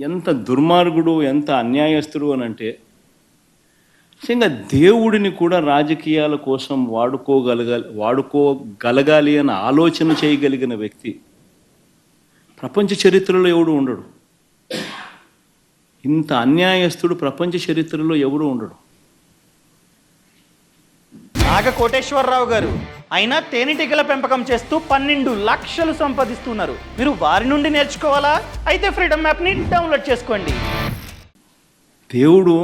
ఎంత దుర్మార్గుడు ఎంత అన్యాయస్తుడు అని అంటే నిజంగా దేవుడిని కూడా రాజకీయాల కోసం వాడుకోగలగాలి వాడుకోగలగాలి అని ఆలోచన చేయగలిగిన వ్యక్తి ప్రపంచ చరిత్రలో ఎవడు ఉండడు. ఇంత అన్యాయస్తుడు ప్రపంచ చరిత్రలో ఎవడు ఉండడు. నాగ కోటేశ్వరరావు గారు. అయినా తేనెటీగల పెంపకం చేస్తూ పన్నెండు లక్షలు సంపాదిస్తున్నారు. మీరు వారి నుండి నేర్చుకోవాలా? అయితే ఫ్రీడమ్ యాప్ని డౌన్లోడ్ చేసుకోండి. దేవుడు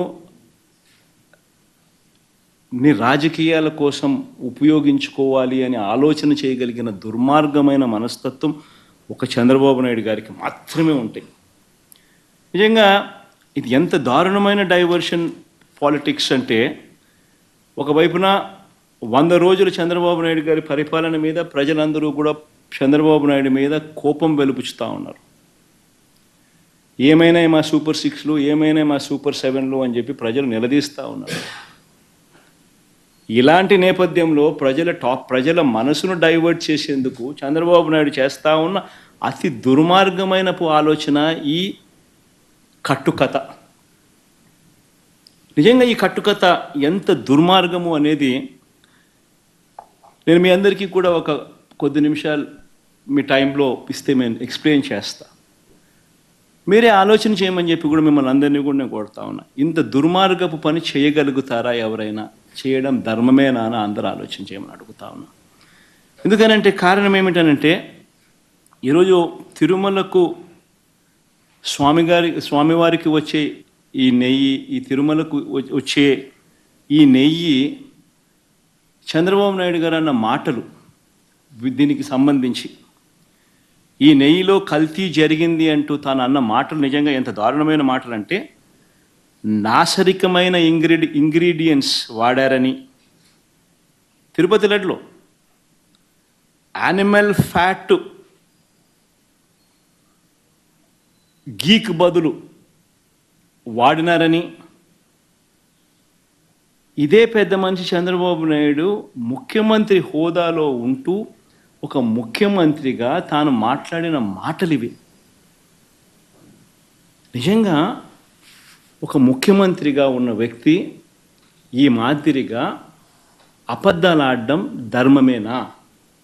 ని రాజకీయాల కోసం ఉపయోగించుకోవాలి అని ఆలోచన చేయగలిగిన దుర్మార్గమైన మనస్తత్వం ఒక చంద్రబాబు నాయుడు గారికి మాత్రమే ఉంటాయి. నిజంగా ఇది ఎంత దారుణమైన డైవర్షన్ పాలిటిక్స్ అంటే ఒకవైపున వంద రోజులు చంద్రబాబు నాయుడు గారి పరిపాలన మీద ప్రజలందరూ కూడా చంద్రబాబు నాయుడు మీద కోపం వెలుపుచుతూ ఉన్నారు. ఏమైనా మా సూపర్ సిక్స్లు ఏమైనా మా సూపర్ సెవెన్లు అని చెప్పి ప్రజలు నిలదీస్తూ ఉన్నారు. ఇలాంటి నేపథ్యంలో ప్రజల టాప్ ప్రజల మనసును డైవర్ట్ చేసేందుకు చంద్రబాబు నాయుడు చేస్తూ ఉన్న అతి దుర్మార్గమైన ఆలోచన ఈ కట్టుకథ. నిజంగా ఈ కట్టుకథ ఎంత దుర్మార్గము అనేది నేను మీ అందరికీ కూడా ఒక కొద్ది నిమిషాలు మీ టైంలో ఇస్తే నేను ఎక్స్ప్లెయిన్ చేస్తా. మీరే ఆలోచన చేయమని చెప్పి కూడా మిమ్మల్ని అందరినీ కూడా నేను కొడతా ఉన్నా. ఇంత దుర్మార్గపు పని చేయగలుగుతారా ఎవరైనా? చేయడం ధర్మమేనా అని అందరూ ఆలోచన చేయమని అడుగుతా ఉన్నా. ఎందుకనంటే కారణం ఏమిటనంటే ఈరోజు తిరుమలకు స్వామిగారి స్వామివారికి వచ్చే ఈ నెయ్యి ఈ తిరుమలకు వచ్చే ఈ నెయ్యి చంద్రబాబు నాయుడు గారు అన్న మాటలు దీనికి సంబంధించి ఈ నెయ్యిలో కల్తీ జరిగింది అంటూ తాను అన్న మాటలు నిజంగా ఎంత దారుణమైన మాటలు అంటే నాసరికమైన ఇంగ్రీడి ఇంగ్రీడియంట్స్ వాడారని తిరుపతి లడ్లో యానిమల్ ఫ్యాట్ గీక్ బదులు వాడినారని ఇదే పెద్ద మనిషి చంద్రబాబు నాయుడు ముఖ్యమంత్రి హోదాలో ఉంటూ ఒక ముఖ్యమంత్రిగా తాను మాట్లాడిన మాటలు ఇవి నిజంగా ఒక ముఖ్యమంత్రిగా ఉన్న వ్యక్తి ఈ మాదిరిగా అబద్ధాలు ఆడడం ధర్మమేనా?